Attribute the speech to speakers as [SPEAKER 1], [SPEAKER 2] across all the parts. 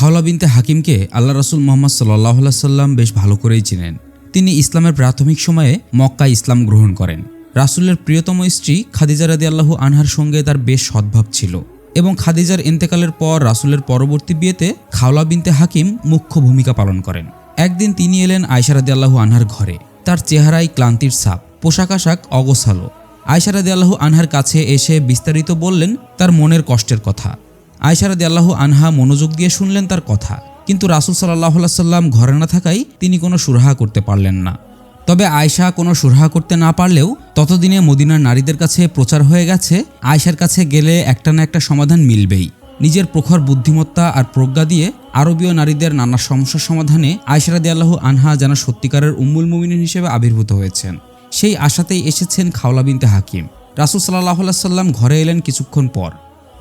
[SPEAKER 1] খাওলা বিনতে হাকিমকে আল্লাহ রসুল মোহাম্মদ সাল্লাহ সাল্লাম বেশ ভালো করেই চিনেন। তিনি ইসলামের প্রাথমিক সময়ে মক্কা ইসলাম গ্রহণ করেন। রাসুলের প্রিয়তম স্ত্রী খাদিজা রাদি আল্লাহু আনহার সঙ্গে তার বেশ সদ্ভাব ছিল এবং খাদিজার ইন্তেকালের পর রাসুলের পরবর্তী বিয়েতে খাওলা বিনতে হাকিম মুখ্য ভূমিকা পালন করেন। একদিন তিনি এলেন আয়সা রাদি আল্লাহু আনহার ঘরে। তার চেহারায় ক্লান্তির ছাপ, পোশাক আশাক অগোছালো। আয়সা রাদি আল্লাহু আনহার কাছে এসে বিস্তারিত বললেন তার মনের কষ্টের কথা। আয়সারাদি আল্লাহ আনহা মনোযোগ দিয়ে শুনলেন তার কথা। কিন্তু রাসুল সাল্লাহ সাল্লাম ঘরে না থাকায় তিনি কোনো সুরাহা করতে পারলেন না। তবে আয়সা কোনো সুরাহা করতে না পারলেও ততদিনে মদিনার নারীদের কাছে প্রচার হয়ে গেছে আয়সার কাছে গেলে একটা না একটা সমাধান মিলবেই। নিজের প্রখর বুদ্ধিমত্তা আর প্রজ্ঞা দিয়ে আরবীয় নারীদের নানা সমস্যার সমাধানে আয়সারাদি আল্লাহ আনহা যেন সত্যিকারের উম্মুল মুমিনিন হিসেবে আবির্ভূত হয়েছেন। সেই আশাতেই এসেছেন খাওলা বিনতে হাকিম। রাসুল সাল্লাহ সাল্লাম ঘরে এলেন কিছুক্ষণ পর।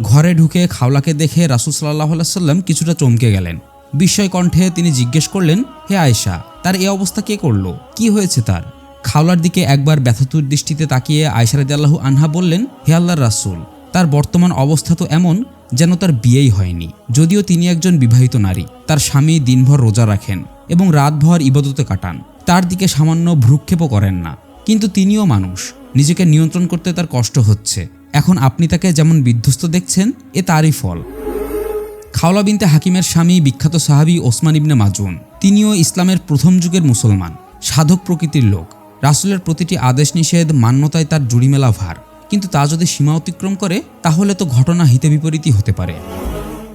[SPEAKER 1] ঘরে ঢুকে খাওলাকে দেখে রাসুল সাল্লাহ সাল্লাম কিছুটা চমকে গেলেন। বিস্ময় কণ্ঠে তিনি জিজ্ঞেস করলেন, হে আয়েশা, তার এ অবস্থা কে করল? কি হয়েছে তার? খাওলার দিকে একবার ব্যথাতুর দৃষ্টিতে তাকিয়ে আল্লাহু আনহা বললেন, হে আল্লাহর রাসুল, তার বর্তমান অবস্থা তো এমন যেন তার বিয়েই হয়নি। যদিও তিনি একজন বিবাহিত নারী, তার স্বামী দিনভর রোজা রাখেন এবং রাতভর ইবাদতে কাটান। তার দিকে সামান্য ভ্রুক্ষেপও করেন না। কিন্তু তিনিও মানুষ। নিজেকে নিয়ন্ত্রণ করতে তার কষ্ট হচ্ছে। এখন আপনি তাকে যেমন বিধ্বস্ত দেখছেন, এ তারই ফল। খাওলা বিনতে হাকিমের স্বামী বিখ্যাত সাহাবি ওসমান ইবনে মাজুন তিনিও ইসলামের প্রথম যুগের মুসলমান, সাধক প্রকৃতির লোক। রাসুলের প্রতিটি আদেশ নিষেধ, মান্যতায় তার জুড়িমেলা ভার। কিন্তু তা যদি সীমা অতিক্রম করে, তাহলে তো ঘটনা হিতে বিপরীতই হতে পারে।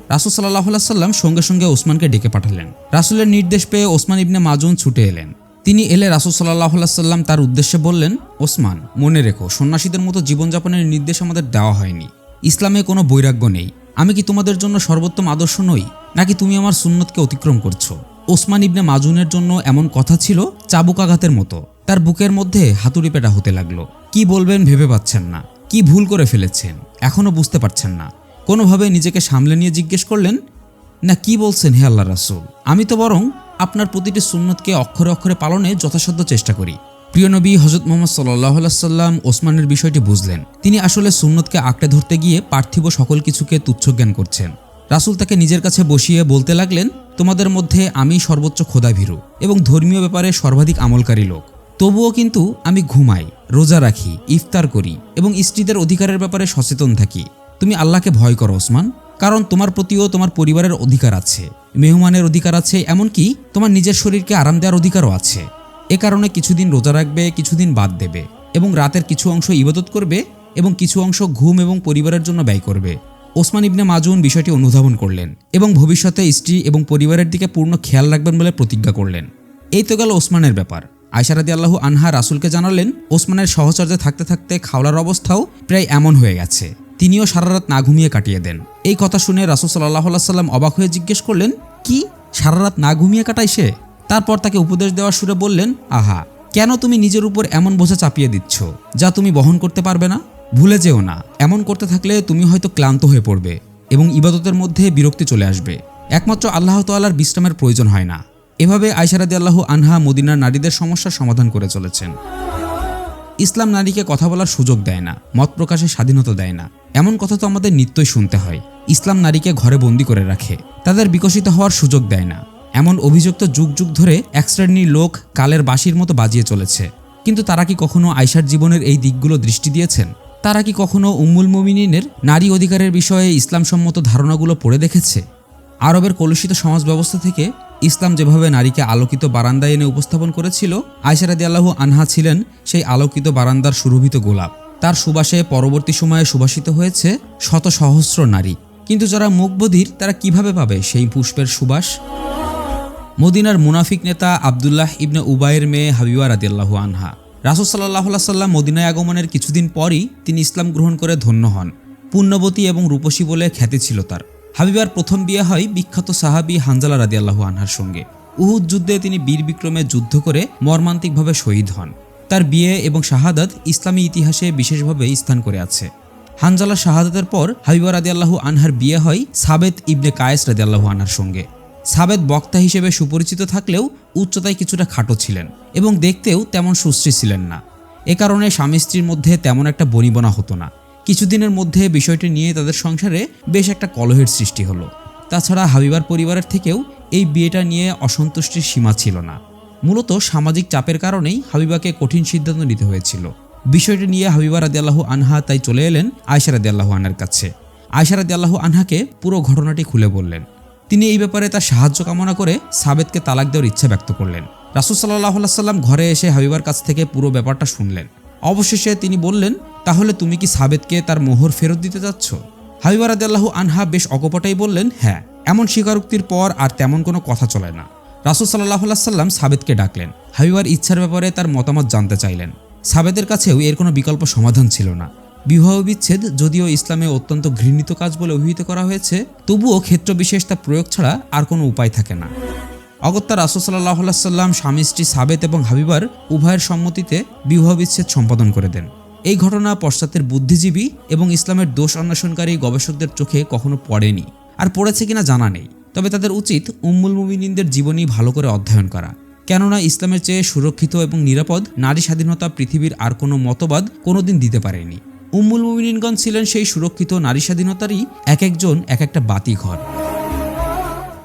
[SPEAKER 1] রাসুল সাল্লাহ সাল্লাম সঙ্গে সঙ্গে ওসমানকে ডেকে পাঠালেন। রাসুলের নির্দেশ পেয়ে ওসমান ইবনে মাজুন ছুটে এলেন। তিনি এলে রাসুল সাল্লাহ সাল্লাম তার উদ্দেশ্যে বললেন, ওসমান, মনে রেখো, সন্ন্যাসীদের মতো জীবনযাপনের নির্দেশ আমাদের দেওয়া হয়নি। ইসলামে কোনো বৈরাগ্য নেই। আমি কি তোমাদের জন্য সর্বোত্তম আদর্শ নই, নাকি তুমি আমার সুন্নতকে অতিক্রম করছ? ওসমান ইবনে মাজুনের জন্য এমন কথা ছিল চাবুকাঘাতের মতো। তার বুকের মধ্যে হাতুড়ি পেটা হতে লাগল। কি বলবেন ভেবে পাচ্ছেন না। কি ভুল করে ফেলেছেন এখনও বুঝতে পারছেন না। কোনোভাবে নিজেকে সামলে নিয়ে জিজ্ঞেস করলেন, না, কি বলছেন হে আল্লাহ রাসুল? আমি তো বরং আপনার প্রতিটি সুন্নতকে অক্ষরে অক্ষরে পালনে যথাসাধ্য চেষ্টা করি। প্রিয় নবী হজরত মোহাম্মদ সাল্লাহ সাল্লাম ওসমানের বিষয়টি বুঝলেন। তিনি আসলে সুন্নতকে আঁকড়ে ধরতে গিয়ে পার্থিব সকল কিছুকে তুচ্ছ জ্ঞান করছেন। রাসুল তাকে নিজের কাছে বসিয়ে বলতে লাগলেন, তোমাদের মধ্যে আমি সর্বোচ্চ খোদাভীরু এবং ধর্মীয় ব্যাপারে সর্বাধিক আমলকারী লোক। তবুও কিন্তু আমি ঘুমাই, রোজা রাখি, ইফতার করি এবং স্ত্রীদের অধিকারের ব্যাপারে সচেতন থাকি। তুমি আল্লাহকে ভয় করো, ওসমান। কারণ তোমার প্রতিও তোমার পরিবারের অধিকার আছে, মেহমানের অধিকার আছে, এমনকি তোমার নিজের শরীরকে আরাম দেওয়ার অধিকারও আছে। এ কারণে কিছুদিন রোজা রাখবে, কিছুদিন বাদ দেবে এবং রাতের কিছু অংশ ইবাদত করবে এবং কিছু অংশ ঘুম এবং পরিবারের জন্য ব্যয় করবে। ওসমান ইবনে মাজুন বিষয়টি অনুধাবন করলেন এবং ভবিষ্যতে স্ত্রী এবং পরিবারের দিকে পূর্ণ খেয়াল রাখবেন বলে প্রতিজ্ঞা করলেন। এই তো গেল ওসমানের ব্যাপার। আয়সারাদি আল্লাহু আনহা রাসুলকে জানালেন, ওসমানের সহচর্যে থাকতে থাকতে খাওলার অবস্থাও প্রায় এমন হয়ে গেছে। তিনিও সারা রাত না ঘুমিয়ে কাটিয়ে দেন। এই কথা শুনে রাসুল সাল্লাহ সাল্লাম অবাক হয়ে জিজ্ঞেস করলেন, কি? সারা রাত না ঘুমিয়ে কাটায় সে? তারপর তাকে উপদেশ দেওয়ার সুরে বললেন, আহা, কেন তুমি নিজের উপর এমন বোঝা চাপিয়ে দিচ্ছ যা তুমি বহন করতে পারবে না? ভুলে যেও না। এমন করতে থাকলে তুমি হয়তো ক্লান্ত হয়ে পড়বে এবং ইবাদতের মধ্যে বিরক্তি চলে আসবে। একমাত্র আল্লাহ তাল্লার বিশ্রামের প্রয়োজন হয় না। এভাবে আয়সারাদি আল্লাহ আনহা মদিনার নারীদের সমস্যার সমাধান করে চলেছেন। ইসলাম নারীকে কথা বলার সুযোগ দেয় না, মত প্রকাশের স্বাধীনতা দেয় না। এমন কথা তো আমাদের নিত্যই শুনতে হয়। ইসলাম নারীকে ঘরে বন্দি করে রাখে, তাদের বিকশিত হওয়ার সুযোগ দেয় না। এমন অভিযুক্ত যুগ যুগ ধরে এক শ্রেণির লোক কালের বাঁশির মতো বাজিয়ে চলেছে। কিন্তু তারা কি কখনো আয়সার জীবনের এই দিকগুলো দৃষ্টি দিয়েছেন? তারা কি কখনো উম্মুল মুমিনিনের নারী অধিকারের বিষয়ে ইসলামসম্মত ধারণাগুলো পড়ে দেখেছে? আরবের কলুষিত সমাজ ব্যবস্থা থেকে ইসলাম যেভাবে নারীকে আলোকিত বারান্দায় এনে উপস্থাপন করেছিল আয়সারাদি আল্লাহ আনহা ছিলেন সেই আলোকিত বারান্দার সুরভিত গোলাপ। তার সুবাসে পরবর্তী সময়ে সুবাসিত হয়েছে শত সহস্র নারী। কিন্তু যারা মুখবধির তারা কীভাবে পাবে সেই পুষ্পের সুবাস? মদিনার মুনাফিক নেতা আবদুল্লাহ ইবনে উবায়ের মেয়ে হাবিবা রাদিয়াল্লাহ আনহা। রাসুল সাল্লাহ সাল্লাম মদিনায় আগমনের কিছুদিন পরই তিনি ইসলাম গ্রহণ করে ধন্য হন। পুণ্যবতী এবং রূপসী বলে খ্যাতি ছিল তার। হাবিবার প্রথম বিয়ে হয় বিখ্যাত সাহাবি হানজালা রাদিয়াল্লাহু আনহার সঙ্গে। উহুদ যুদ্ধে তিনি বীর বিক্রমে যুদ্ধ করে মর্মান্তিকভাবে শহীদ হন। তার বিয়ে এবং শাহাদাত ইসলামী ইতিহাসে বিশেষভাবে স্থান করে আছে। হানজালা শাহাদাতের পর হাবিবা রাদিয়াল্লাহু আনহার বিয়ে হয় সাবেত ইবনে কায়েস রাদিয়াল্লাহু আনহার সঙ্গে। সাবেদ বক্তা হিসেবে সুপরিচিত থাকলেও উচ্চতায় কিছুটা খাটো ছিলেন এবং দেখতেও তেমন সুশ্রী ছিলেন না। এ কারণে স্বামী স্ত্রীর মধ্যে তেমন একটা বনিবনা হতো না। কিছুদিনের মধ্যে বিষয়টি নিয়ে তাদের সংসারে বেশ একটা কলহের সৃষ্টি হলো। তাছাড়া হাবিবার পরিবারের থেকেও এই বিয়েটা নিয়ে অসন্তুষ্টির সীমা ছিল না। মূলত সামাজিক চাপের কারণেই হাবিবাকে কঠিন সিদ্ধান্ত নিতে হয়েছিল। বিষয়টি নিয়ে হাবিবা রাদিয়াল্লাহু আনহা তাই চলে এলেন আয়সা রাদিয়াল্লাহু আনহার কাছে। আয়সা রাদিয়াল্লাহু আনহাকে পুরো ঘটনাটি খুলে বললেন। তিনি এই ব্যাপারে তার সাহায্য কামনা করে সাবেদকে তালাক দেওয়ার ইচ্ছা ব্যক্ত করলেন। রাসুল সাল্লাহ সাল্লাম ঘরে এসে হাবিবার কাছ থেকে পুরো ব্যাপারটা শুনলেন। অবশেষে তিনি বললেন, তাহলে তুমি কি সাবেদকে তার মোহর ফেরত দিতে যাচ্ছ? হাবিবা রাদিয়াল্লাহু আনহা বেশ অকপটাই বললেন হ্যাঁ এমন স্বীকারোক্তির পর আর তেমন কোনো কথা চলে না। রাসুল সাল্লাহ সাল্লাম সাবেদকে ডাকলেন। হাবিবার ইচ্ছার ব্যাপারে তার মতামত জানতে চাইলেন। সাবেদের কাছেও এর কোনো বিকল্প সমাধান ছিল না। বিবাহ বিচ্ছেদ যদিও ইসলামে অত্যন্ত ঘৃণিত কাজ বলে অভিহিত করা হয়েছে, তবুও ক্ষেত্র বিশেষ তা প্রয়োগ ছাড়া আর কোনো উপায় থাকে না। অগত্যা রাসুল সাল্লাহ সাল্লাম স্বামী, স্ত্রী, সাবেত এবং হাবিবার উভয়ের সম্মতিতে বিবাহ বিচ্ছেদ সম্পাদন করে দেন। এই ঘটনা পশ্চাতের বুদ্ধিজীবী এবং ইসলামের দোষ অন্বেষণকারী গবেষকদের চোখে কখনো পড়েনি আর পড়েছে কিনা জানা নেই। তবে তাদের উচিত উম্মুল মুমিনিনদের জীবনী ভালো করে অধ্যয়ন করা। কেননা ইসলামের চেয়ে সুরক্ষিত এবং নিরাপদ নারী স্বাধীনতা পৃথিবীর আর কোনো মতবাদ কোনোদিন দিতে পারেনি। উম্মুল মুমিনিনগণ ছিলেন সেই সুরক্ষিত নারী স্বাধীনতারই এক একজন এক একটা বাতি ঘর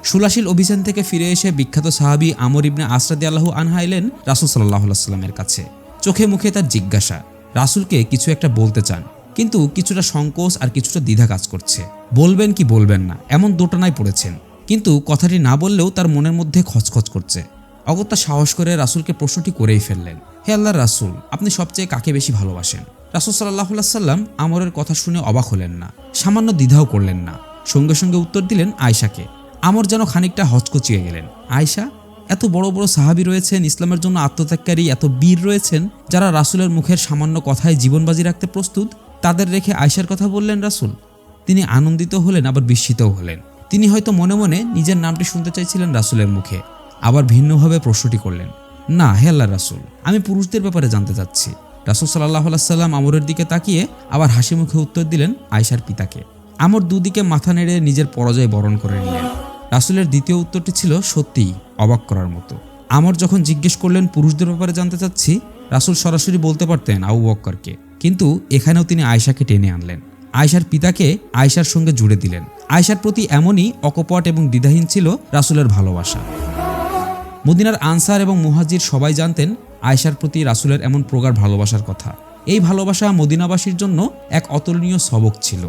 [SPEAKER 1] সুলাশিল অভিযান থেকে ফিরে এসে বিখ্যাত সাহাবি আমর ইবনে আসরাদি আল্লাহ আনহা এলেন রাসুল সাল্লাহ সাল্লামের কাছে। চোখে মুখে তার জিজ্ঞাসা, রাসুলকে কিছু একটা বলতে চান, কিন্তু কিছুটা সংকোচ আর কিছুটা দ্বিধা কাজ করছে। বলবেন কি বলবেন না, এমন দোটানায় পড়েছেন। কিন্তু কথাটি না বললেও তার মনের মধ্যে খচখচ করছে। অগত্যা সাহস করে রাসুলকে প্রশ্নটি করেই ফেললেন, হে আল্লাহ রাসুল, আপনি সবচেয়ে কাকে বেশি ভালোবাসেন? রাসুল সাল্লাহ সাল্লাম আমরের কথা শুনে অবাক হলেন না, সামান্য দ্বিধাও করলেন না। সঙ্গে সঙ্গে উত্তর দিলেন আয়সাকে আমর যেন খানিকটা হচকচিয়ে গেলেন। আয়সা এত বড় বড় সাহাবি রয়েছেন, ইসলামের জন্য আত্মত্যাগকারী এত বীর রয়েছেন, যারা রাসুলের মুখের সামান্য কথায় জীবনবাজি রাখতে প্রস্তুত, তাদের রেখে আয়সার কথা বললেন রাসুল। তিনি আনন্দিত হলেন, আবার বিস্মিতও হলেন। তিনি হয়তো মনে মনে নিজের নামটি শুনতে চাইছিলেন রাসুলের মুখে, আবার ভিন্নভাবে প্রশ্নটি করলেন, না, হে আল্লাহ রাসুল, আমি পুরুষদের ব্যাপারে জানতে চাচ্ছি। রাসুল সাল্লাহ সাল্লাম আমরের দিকে তাকিয়ে আবার হাসি মুখে উত্তর দিলেন আয়সার পিতাকে। আমর দুদিকে মাথা নেড়ে নিজের পরাজয় বরণ করে নিলেন। রাসুলের দ্বিতীয় উত্তরটি ছিল সত্যিই অবাক করার মতো। আমর যখন জিজ্ঞেস করলেন, পুরুষদের ব্যাপারে জানতে চাচ্ছি? রাসুল সরাসরি বলতে পারতেন আবু বক্করকে। কিন্তু এখানেও তিনি আয়সাকে টেনে আনলেন। আয়সার পিতাকে আয়সার সঙ্গে জুড়ে দিলেন। আয়সার প্রতি এমনই অকপট এবং দ্বিধাহীন ছিল রাসুলের ভালোবাসা। মদিনার আনসার এবং মুহাজির সবাই জানতেন আয়সার প্রতি রাসুলের এমন প্রগাঢ় ভালোবাসার কথা। এই ভালোবাসা মদিনাবাসীর জন্য এক অতুলনীয় সবক ছিল।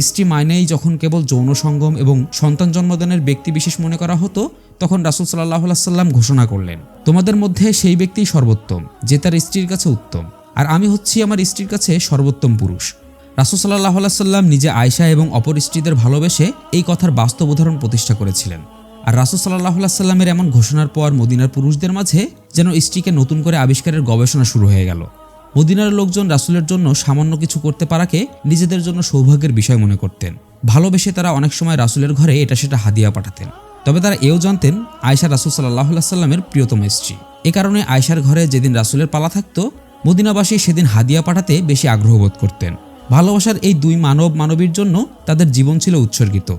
[SPEAKER 1] স্ত্রী মাইনেই যখন কেবল যৌন সঙ্গম এবং সন্তান জন্মদানের ব্যক্তি বিশেষ মনে করা হতো, তখন রাসুল সাল্লাহ সাল্লাম ঘোষণা করলেন, তোমাদের মধ্যে সেই ব্যক্তি সর্বোত্তম, যে তার স্ত্রীর কাছে উত্তম। আর আমি হচ্ছি আমার স্ত্রীর কাছে সর্বোত্তম পুরুষ। রাসুল সাল্লাহ সাল্লাম নিজে আয়সা এবং অপর স্ত্রীদের ভালোবেসে এই কথার বাস্তব উদাহরণ প্রতিষ্ঠা করেছিলেন। আর রাসুল সাল্লাহ সাল্লামের এমন ঘোষণার পর মদিনার পুরুষদের মাঝে যেন স্ত্রীকে নতুন করে আবিষ্কারের গবেষণা শুরু হয়ে গেল। মদিনার লোকজন রাসুলের জন্য সামান্য কিছু করতে পারাকে নিজেদের জন্য সৌভাগ্যের বিষয় মনে করতেন। ভালোবেসে তারা অনেক সময় রাসুলের ঘরে এটা সেটা হাদিয়া পাঠাতেন। তবে তারা এও জানতেন আয়সা রাসুল সাল্লাহ সাল্লামের প্রিয়তম স্ত্রী। এ কারণে আয়সার ঘরে যেদিন রাসুলের পালা থাকতো, মদিনাবাসী সেদিন হাদিয়া পাঠাতে বেশি আগ্রহ বোধ করতেন। ভালোবাসার এই দুই মানব মানবীর জন্য তাদের জীবন ছিল উৎসর্গিত।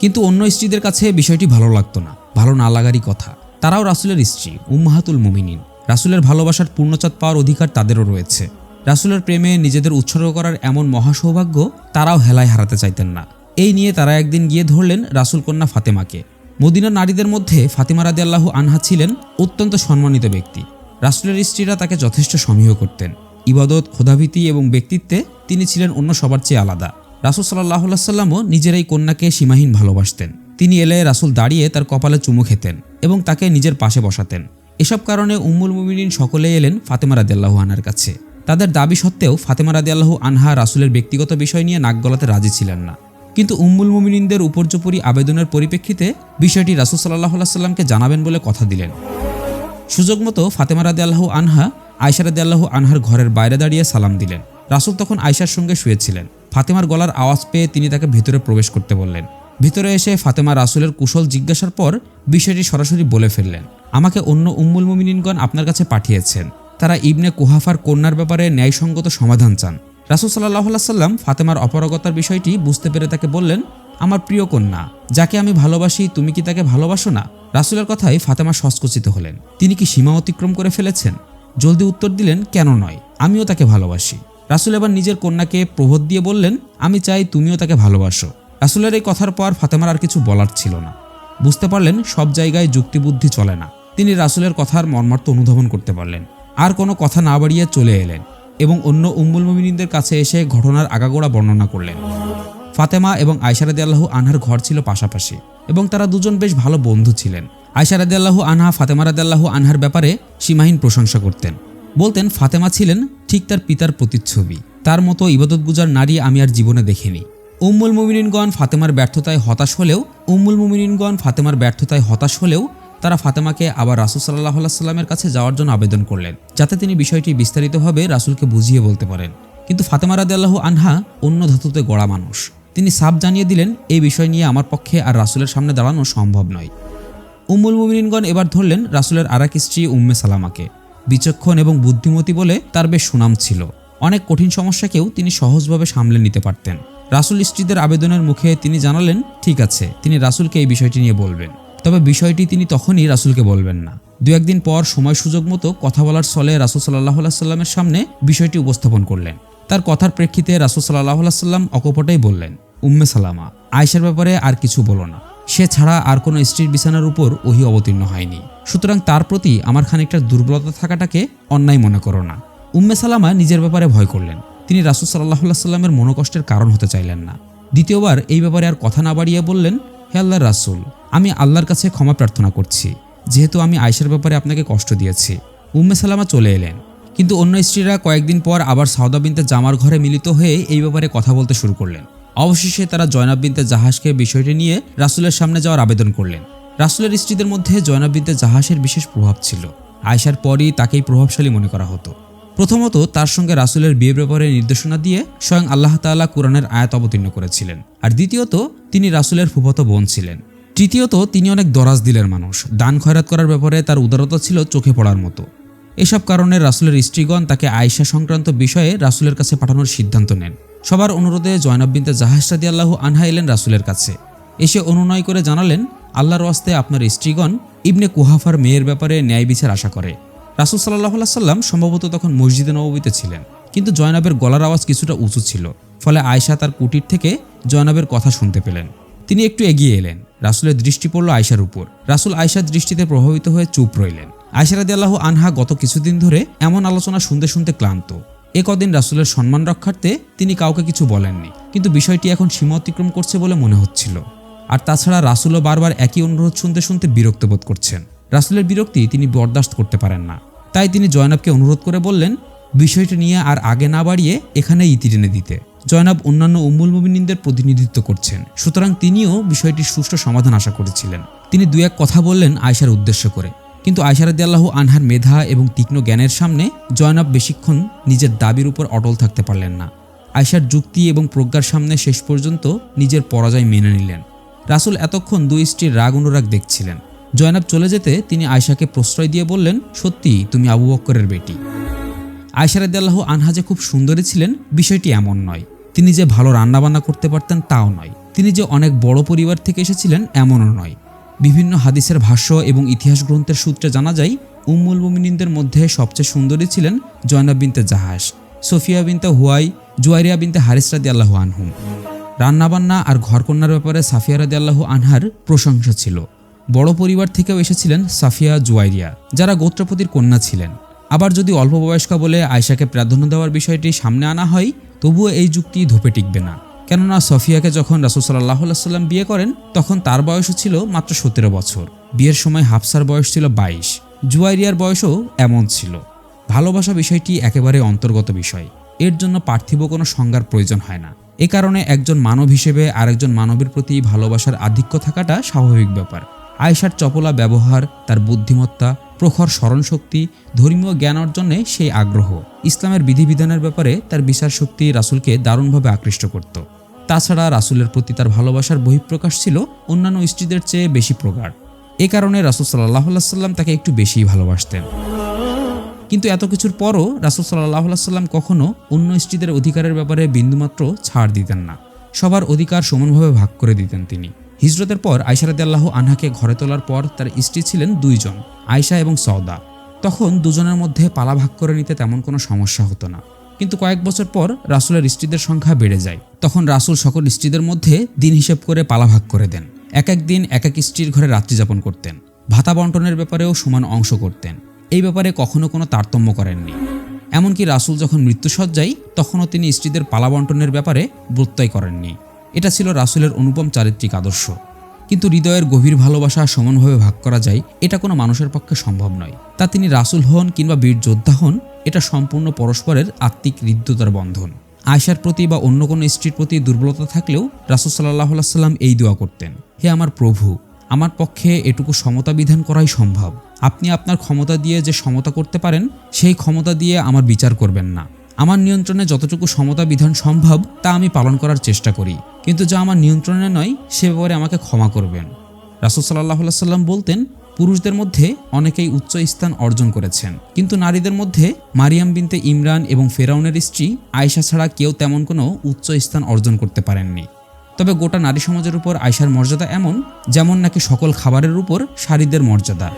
[SPEAKER 1] কিন্তু অন্য স্ত্রীদের কাছে বিষয়টি ভালো লাগতো না, ভালো না লাগারই কথা। তারাও রাসুলের স্ত্রী, উম্মাহাতুল মুমিনিন। রাসুলের ভালোবাসার পূর্ণচাঁদ পাওয়ার অধিকার তাদেরও রয়েছে। রাসুলের প্রেমে নিজেদের উৎসর্গ করার এমন মহাসৌভাগ্য তারাও হেলায় হারাতে চাইতেন না। এই নিয়ে তারা একদিন গিয়ে ধরলেন রাসুল কন্যা ফাতেমাকে। মদিনার নারীদের মধ্যে ফাতিমা রাদি আল্লাহ আনহা ছিলেন অত্যন্ত সম্মানিত ব্যক্তি। রাসুলের স্ত্রীরা তাকে যথেষ্ট সমীহ করতেন। ইবাদত, খোদাভীতি এবং ব্যক্তিত্বে তিনি ছিলেন অন্য সবার চেয়ে আলাদা। রাসুল সাল্লাহ সাল্লামও নিজের এই কন্যাকে সীমাহীন ভালোবাসতেন। তিনি এলে রাসুল দাঁড়িয়ে তার কপালে চুমু খেতেন এবং তাকে নিজের পাশে বসাতেন। এসব কারণে উম্মুল মুমিনিন সকলে এলেন ফাতেমা রাদিয়াল্লাহু আনহার কাছে। তাদের দাবি সত্ত্বেও ফাতেমা রাদিয়াল্লাহু আনহা রাসুলের ব্যক্তিগত বিষয় নিয়ে নাক গলাতে রাজি ছিলেন না। কিন্তু উম্মুল মুমিনিনদের উপর্যপরি আবেদনের পরিপ্রেক্ষিতে বিষয়টি রাসুল সাল্লাহ সাল্লামকে জানাবেন বলে কথা দিলেন। সুযোগ মতো ফাতেমা রাদি আল্লাহ আনহা আয়সা রাদি আল্লাহ আনহার ঘরের বাইরে দাঁড়িয়ে সালাম দিলেন। রাসুল তখন আয়সার সঙ্গে শুয়েছিলেন। ফাতেমার গলার আওয়াজ পেয়ে তিনি তাকে ভিতরে প্রবেশ করতে বললেন। ভিতরে এসে ফাতেমা রাসুলের কুশল জিজ্ঞাসার পর বিষয়টি সরাসরি বলে ফেললেন। আমাকে অন্য উম্মুল মুমিনিনগণ আপনার কাছে পাঠিয়েছেন। তারা ইবনে কুহাফার কন্যার ব্যাপারে ন্যায়সঙ্গত সমাধান চান। রাসুল সাল্লাহ সাল্লাম ফাতেমার অপারগতার বিষয়টি বুঝতে পেরে তাকে বললেন, আমার প্রিয় কন্যা, যাকে আমি ভালোবাসি, তুমি কি তাকে ভালোবাসো না? রাসুলের কথায় ফাতেমা সংস্কচিত হলেন। তিনি কি সীমা অতিক্রম করে ফেলেছেন? জলদি উত্তর দিলেন, কেন নয়, আমিও তাকে ভালোবাসি। রাসুল এবার নিজের কন্যাকে প্রবোধ দিয়ে বললেন, আমি চাই তুমিও তাকে ভালোবাসো। রাসুলের এই কথার পর ফাতেমার আর কিছু বলার ছিল না। বুঝতে পারলেন, সব জায়গায় যুক্তিবুদ্ধি চলে না। তিনি রাসুলের কথার মর্মার্থ অনুধাবন করতে পারলেন। আর কোনো কথা না বাড়িয়ে চলে এলেন এবং অন্য উম্মুল মুমিনিনদের কাছে এসে ঘটনার আগাগোড়া বর্ণনা করলেন। ফাতেমা এবং আয়সারাদি আল্লাহু আনহার ঘর ছিল পাশাপাশি এবং তারা দুজন বেশ ভালো বন্ধু ছিলেন। আয়সারাদি আল্লাহু আনহা, ফাতেমা আল্লাহু আনহার ব্যাপারে সীমাহীন প্রশংসা করতেন। বলতেন, ফাতেমা ছিলেন ঠিক তার পিতার প্রতিচ্ছবি। তার মতো ইবাদতগুজার নারী আমি আর জীবনে দেখিনি। উম্মুল মুমিনিনগণ ফাতেমার ব্যর্থতায় হতাশ হলেও, উম্মুল মুমিনিনগণ ফাতেমার ব্যর্থতায় হতাশ হলেও তারা ফাতেমাকে আবার রাসুল সাল্লাহ সাল্লামের কাছে যাওয়ার জন্য আবেদন করলেন, যাতে তিনি বিষয়টি বিস্তারিতভাবে রাসুলকে বুঝিয়ে বলতে পারেন। কিন্তু ফাতেমা রাদি আল্লাহ আনহা অন্য ধাতুতে গড়া মানুষ। তিনি সাপ জানিয়ে দিলেন, এই বিষয় নিয়ে আমার পক্ষে আর রাসুলের সামনে দাঁড়ানো সম্ভব নয়। উম্মুল মুমিনগণ এবার ধরলেন রাসুলের আরাক স্ত্রী উম্মে সালামাকে। বিচক্ষণ এবং বুদ্ধিমতী বলে তার বেশ সুনাম ছিল। অনেক কঠিন সমস্যাকেও তিনি সহজভাবে সামলে নিতে পারতেন। রাসুল স্ত্রীদের আবেদনের মুখে তিনি জানালেন, ঠিক আছে, তিনি রাসুলকে এই বিষয়টি নিয়ে বলবেন। তবে বিষয়টি তিনি তখনই রাসুলকে বলবেন না। দু একদিন পর সময় সুযোগ মতো কথা বলার ছলে রাসুল সাল্লাহ সাল্লামের সামনে বিষয়টি উপস্থাপন করলেন। তার কথার প্রেক্ষিতে রাসুল সাল্লাহ সাল্লাম অকপটেই বললেন, উম্মে সালামা, আয়েশার ব্যাপারে আর কিছু বলো না। সে ছাড়া আর কোনো স্ত্রীর বিছানার উপর ওহি অবতীর্ণ হয়নি। সুতরাং তার প্রতি আমার খানিকটা দুর্বলতা থাকাটাকে অন্যায় মনে করো না। উম্মে সালামা নিজের ব্যাপারে ভয় করলেন। তিনি রাসুল সাল্লাহ সাল্লামের মনোকষ্টের কারণ হতে চাইলেন না। দ্বিতীয়বার এই ব্যাপারে আর কথা না বাড়িয়ে বললেন হে আল্লাহ রাসুল, আমি আল্লাহর কাছে ক্ষমা প্রার্থনা করছি। যেহেতু আমি আয়েশার ব্যাপারে আপনাকে কষ্ট দিয়েছি। উম্মে সালামা চলে এলেন। কিন্তু অন্য স্ত্রীরা কয়েকদিন পর আবার সাউদা বিনতে জামার ঘরে মিলিত হয়ে এই ব্যাপারে কথা বলতে শুরু করলেন। অবশেষে তারা জয়নাব বিনতে জাহাজকে বিষয়টি নিয়ে রাসুলের সামনে যাওয়ার আবেদন করলেন। রাসুলের স্ত্রীদের মধ্যে জয়নাব বিনতে জাহাজের বিশেষ প্রভাব ছিল। আয়সার পরই তাকেই প্রভাবশালী মনে করা হতো। প্রথমত তার সঙ্গে রাসুলের বিয়ে ব্যাপারে নির্দেশনা দিয়ে স্বয়ং আল্লাহ তাআলা কোরআনের আয়াত অবতীর্ণ করেছিলেন। আর দ্বিতীয়ত, তিনি রাসুলের ফুফতো বোন ছিলেন। তৃতীয়ত, তিনি অনেক দরাজ দিলের মানুষ। দান খয়রাত করার ব্যাপারে তার উদারতা ছিল চোখে পড়ার মতো। এসব কারণে রাসুলের স্ত্রীগণ তাকে আয়সা সংক্রান্ত বিষয়ে রাসুলের কাছে পাঠানোর সিদ্ধান্ত নেন। সবার অনুরোধে জয়নব বিনতে জাহাজ রাদি আল্লাহ আনহা এলেন রাসুলের কাছে। এসে অনুনয় করে জানালেন, আল্লাহর ওয়াস্তে আপনার স্ত্রীগণ ইবনে কুহাফার মেয়ের ব্যাপারে ন্যায় বিচার আশা করে। রাসুল সাল্লাহ সাল্লাম সম্ভবত তখন মসজিদে নববীতে ছিলেন। কিন্তু জয়নাবের গলার আওয়াজ কিছুটা উঁচু ছিল, ফলে আয়সা তার কুটির থেকে জয়নাবের কথা শুনতে পেলেন। তিনি একটু এগিয়ে এলেন, রাসুলের দৃষ্টি পড়ল আয়সার উপর। রাসুল আয়সার দৃষ্টিতে প্রভাবিত হয়ে চুপ রইলেন। আয়সারাদি আল্লাহ আনহা গত কিছুদিন ধরে এমন আলোচনা শুনতে শুনতে ক্লান্ত। এ কদিন রাসুলের সম্মান রক্ষার্থে তিনি কাউকে কিছু বলেননি, কিন্তু বিষয়টি এখন সীমা অতিক্রম করছে বলে মনে হচ্ছিল। আর তাছাড়া রাসুলও বারবার একই অনুরোধ শুনতে শুনতে বিরক্ত বোধ করছেন। রাসুলের বিরক্তি তিনি বরদাস্ত করতে পারেন না। তাই তিনি জয়নাবকে অনুরোধ করে বললেন, বিষয়টি নিয়ে আর আগে না বাড়িয়ে এখানে ইতি টেনে দিতে। জয়নাব অন্যান্য উম্মুল মুমিনিনদের প্রতিনিধিত্ব করছেন। সুতরাং তিনিও বিষয়টির সুষ্ঠু সমাধান আশা করেছিলেন। তিনি দু এক কথা বললেন আয়সার উদ্দেশ্য করে। কিন্তু আয়সারাদি আল্লাহ আনহার মেধা এবং তীক্ষ্ণ জ্ঞানের সামনে জয়নাব বেশিক্ষণ নিজের দাবির উপর অটল থাকতে পারলেন না। আয়সার যুক্তি এবং প্রজ্ঞার সামনে শেষ পর্যন্ত নিজের পরাজয় মেনে নিলেন। রাসুল এতক্ষণ দুই স্ত্রীর রাগ অনুরাগ দেখছিলেন। জয়নাব চলে যেতে তিনি আয়সাকে প্রশ্রয় দিয়ে বললেন, সত্যি, তুমি আবু বক্করের বেটি। আয়সারাদি আল্লাহ আনহা যে খুব সুন্দরী ছিলেন, বিষয়টি এমন নয়। তিনি যে ভালো রান্নাবান্না করতে পারতেন তাও নয়। তিনি যে অনেক বড় পরিবার থেকে এসেছিলেন, এমনও নয়। বিভিন্ন হাদিসের ভাষ্য এবং ইতিহাস গ্রন্থের সূত্রে জানা যায়, উম্মুল মুমিনিনদের মধ্যে সবচেয়ে সুন্দরী ছিলেন জয়নাব বিনতে জাহাজ সোফিয়া বিনতে হুয়াই জুয়ারিয়া বিনতে হারিস রাদি আল্লাহ আনহুম। রান্নাবান্না আর ঘরকন্যার ব্যাপারে সাফিয়া রাদি আল্লাহ আনহার প্রশংসা ছিল। বড় পরিবার থেকেও এসেছিলেন সাফিয়া জুয়াইরিয়া, যারা গোত্রপতির কন্যা ছিলেন। আবার যদি অল্প বয়স্কা বলে আয়সাকে প্রাধান্য দেওয়ার বিষয়টি সামনে আনা হয়, তবুও এই যুক্তি ধোপে টিকবে না। কেননা সফিয়াকে যখন রাসুল সাল্লাহ সাল্লাম বিয়ে করেন, তখন তার বয়সও ছিল মাত্র সতেরো বছর। বিয়ের সময় হাফসার বয়স ছিল বাইশ। জুয়াইরিয়ার বয়সও এমন ছিল। ভালোবাসা বিষয়টি একেবারে অন্তর্গত বিষয়। এর জন্য পার্থিব কোনো সংজ্ঞার প্রয়োজন হয় না। এ কারণে একজন মানব হিসেবে আরেকজন মানবের প্রতি ভালোবাসার আধিক্য থাকাটা স্বাভাবিক ব্যাপার। আয়েশার চপলা ব্যবহার, তার বুদ্ধিমত্তা, প্রখর স্মরণশক্তি, ধর্মীয় জ্ঞান অর্জনে সেই আগ্রহ। ইসলামের বিধিবিধানের ব্যাপারে তার বিচার শক্তি রাসুলকে দারুণভাবে আকৃষ্ট করত। তাছাড়া রাসুলের প্রতি তার ভালোবাসার বহিঃপ্রকাশ ছিল অন্যান্য স্ত্রীদের চেয়ে বেশি প্রগাঢ়। এ কারণে রাসুল সাল্লাহ সাল্লাম তাকে একটু বেশিই ভালোবাসতেন। কিন্তু এত কিছুর পরও রাসুল সাল্লাহ সাল্লাম কখনো অন্য স্ত্রীদের অধিকারের ব্যাপারে বিন্দুমাত্র ছাড় দিতেন না। সবার অধিকার সমানভাবে ভাগ করে দিতেন তিনি। হিজরতের পর আল্লাহ আনহাকে ঘরে তোলার পর তার স্ত্রী ছিলেন দুইজন আয়সা এবং সওদা। তখন দুজনের মধ্যে পালা ভাগ করে নিতে তেমন কোনো সমস্যা হতো না। কিন্তু কয়েক বছর পর রাসুলের স্ত্রীদের সংখ্যা বেড়ে যায়। তখন রাসুল সকল স্ত্রীদের মধ্যে দিন হিসেব করে পালা ভাগ করে দেন। এক এক দিন এক এক স্ত্রীর ঘরে রাত্রি যাপন করতেন। ভাতা বন্টনের ব্যাপারেও সমান অংশ করতেন। এই ব্যাপারে কখনো কোনো তারতম্য করেননি। এমনকি রাসুল যখন মৃত্যুসজ্জায়, তখনও তিনি স্ত্রীদের পালা বন্টনের ব্যাপারে প্রত্যয় করেননি। এটা ছিল রাসুলের অনুপম চারিত্রিক আদর্শ। কিন্তু হৃদয়ের গভীর ভালোবাসা সমানভাবে ভাগ করা যায়, এটা কোনো মানুষের পক্ষে সম্ভব নয়। তা তিনি রাসুল হন কিংবা বীর যোদ্ধা হন, এটা সম্পূর্ণ পরস্পরের আত্মিক হৃদ্যতার বন্ধন। আয়সার প্রতি বা অন্য কোনো স্ত্রীর প্রতি দুর্বলতা থাকলেও রাসুল সাল্লাহ সাল্লাম এই দোয়া করতেন, হে আমার প্রভু, আমার পক্ষে এটুকু সমতা বিধান করাই সম্ভব। আপনি আপনার ক্ষমতা দিয়ে যে সমতা করতে পারেন, সেই ক্ষমতা দিয়ে আমার বিচার করবেন না। আমার নিয়ন্ত্রণে যতটুকু সমতা বিধান সম্ভব, তা আমি পালন করার চেষ্টা করি। কিন্তু যা আমার নিয়ন্ত্রণে নয়, সে ব্যাপারে আমাকে ক্ষমা করবেন। রাসুল সাল্লাহ সাল্লাম বলতেন, পুরুষদের মধ্যে অনেকেই উচ্চ স্থান অর্জন করেছেন। কিন্তু নারীদের মধ্যে মারিয়াম বিনতে ইমরান এবং ফেরাউনের স্ত্রী আয়েশা ছাড়া কেউ তেমন কোনো উচ্চ স্থান অর্জন করতে পারেননি। তবে গোটা নারী সমাজের উপর আয়সার মর্যাদা এমন, যেমন নাকি সকল খাবারের উপর শাড়িদের মর্যাদা।